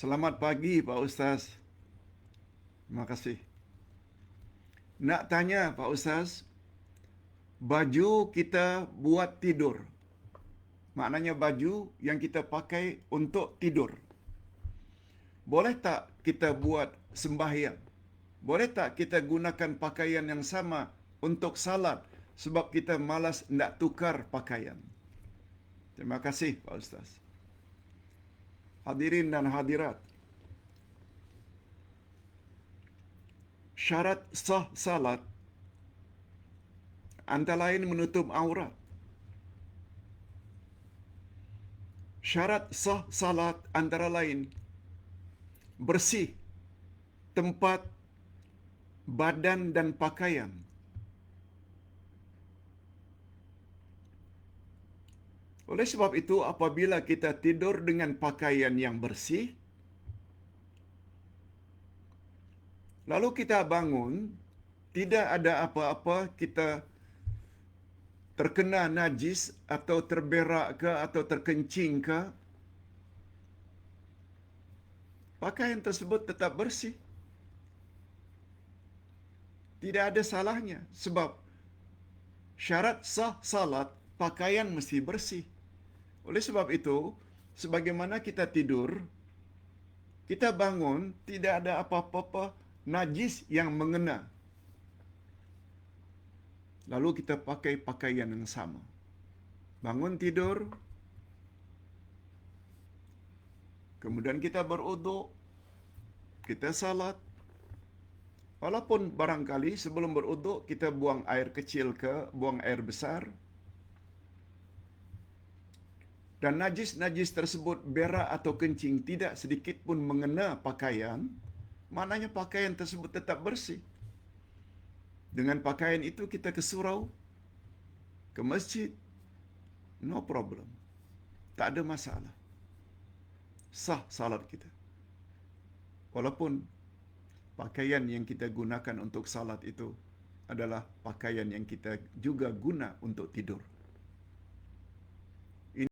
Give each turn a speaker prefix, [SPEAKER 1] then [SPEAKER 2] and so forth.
[SPEAKER 1] Selamat pagi Pak Ustaz. Terima kasih. Nak tanya Pak Ustaz, baju kita buat tidur. Maknanya baju yang kita pakai untuk tidur. Boleh tak kita buat sembahyang? Boleh tak kita gunakan pakaian yang sama untuk salat sebab kita malas nak tukar pakaian? Terima kasih Pak Ustaz. Hadirin dan hadirat. Syarat sah salat antara lain menutup aurat. Syarat sah salat antara lain bersih tempat badan dan pakaian. Oleh sebab itu, apabila kita tidur dengan pakaian yang bersih, lalu kita bangun, tidak ada apa-apa, kita terkena najis atau terberak ke atau terkencing ke, pakaian tersebut tetap bersih. Tidak ada salahnya sebab syarat sah salat pakaian mesti bersih. Oleh sebab itu, sebagaimana kita tidur, kita bangun tidak ada apa-apa najis yang mengena. Lalu kita pakai pakaian yang sama. Bangun tidur, kemudian kita beruduk, kita salat. Walaupun barangkali sebelum beruduk kita buang air kecil ke, buang air besar, dan najis-najis tersebut berak atau kencing tidak sedikit pun mengena pakaian, maknanya pakaian tersebut tetap bersih. Dengan pakaian itu kita ke surau, ke masjid, no problem. Tak ada masalah. Sah salat kita. Walaupun pakaian yang kita gunakan untuk salat itu adalah pakaian yang kita juga guna untuk tidur.